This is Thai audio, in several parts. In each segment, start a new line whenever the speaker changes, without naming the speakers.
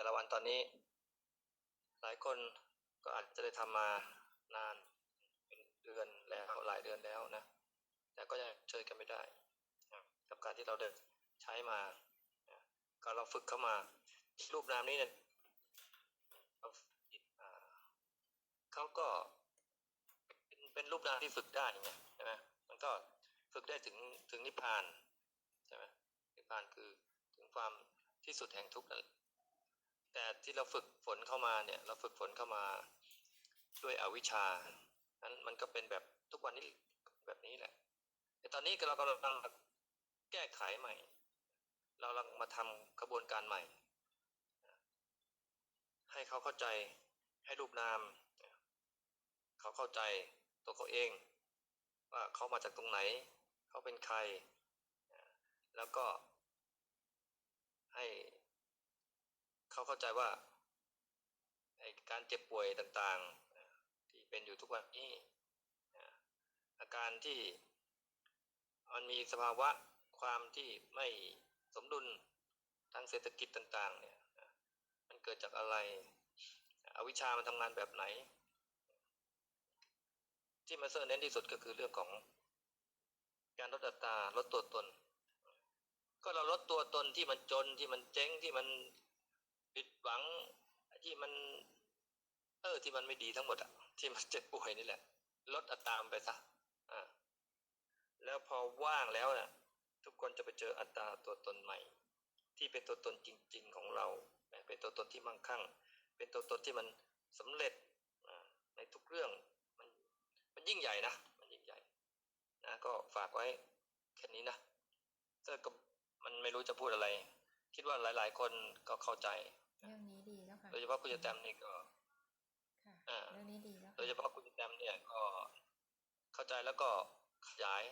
แต่ละวันตอนนี้ หลายคนก็อาจจะได้ทำมานานเป็นเดือนแล้วหลายเดือนแล้วนะ แต่ก็ยังเชยกันไม่ได้นะกับการที่เราได้ใช้มานะก็เราฝึกเข้ามา รูปนามนี้เนี่ยเราอ่าเขาก็เป็นเป็นรูปนามที่ฝึกได้ไงใช่ไหมมันก็ฝึกได้ถึงถึงนิพพานใช่ไหมนิพพานคือถึงความที่สุดแห่งทุกข์นั่น แต่ที่เราฝึกฝนเข้ามาเนี่ยเราฝึกฝนเข้ามาด้วยอวิชชานั้นมันก็เป็นแบบทุกวันนี้แบบนี้แหละแต่ตอนนี้เรากำลังมาแก้ไขใหม่ เรากำลังมาทำกระบวนการใหม่ ให้เขาเข้าใจให้รูปนาม เขาเข้าใจตัวเขาเอง ว่าเขามาจากตรงไหน เขาเป็นใคร แล้วก็ให้ เขาเข้าใจว่าไอการเจ็บป่วยต่างๆ ที่เป็นอยู่ทุกวันนี้อาการที่มันมีสภาวะความที่ไม่สมดุลทางเศรษฐกิจต่างๆเนี่ยมันเกิดจากอะไรอวิชามันทำงานแบบไหน ที่มาเสนอเน้นที่สุดก็คือเรื่องของการลดอัตราลดตัวตน ก็เราลดตัวตนที่มันจนที่มันเจ๊งที่มัน ผิดหวังที่มัน เออ ที่มันไม่ดีทั้งหมดอะที่มันเจ็บป่วยนี่แหละ ลดอัตรามไปซะอ่าแล้วพอว่างแล้วน่ะ ทุกคนจะไปเจออัตราตัวตนใหม่ ที่เป็นตัวตนจริง ๆ ของเรา เป็นตัวตนที่มั่งคั่ง เป็นตัวตนที่มันสำเร็จในทุกเรื่องมันมันยิ่งใหญ่นะมันยิ่งใหญ่นะก็ฝากไว้แค่นี้นะก็ก็มันไม่รู้จะพูดอะไร คิดว่าหลาย ๆ คนก็เข้าใจ
เรื่องนี้ดีแล้วค่ะ
โดยเฉพาะคุณจะแตมนี่ก็
ค่ะ
อ่า
เรื่องนี้ดีแล้ว
โดยเฉพาะคุณแตมเนี่ยก็เข้าใจแล้วก็ขยาย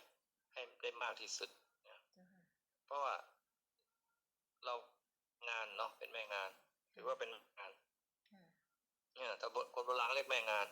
ให้ได้มากที่สุดนะ
เจ้าค่ะ
เพราะว่าเรางานเนาะเป็นแม่งานถือว่าเป็นงาน
ค่ะ
เนี่ยแต่คนโบราณเรียกแม่งาน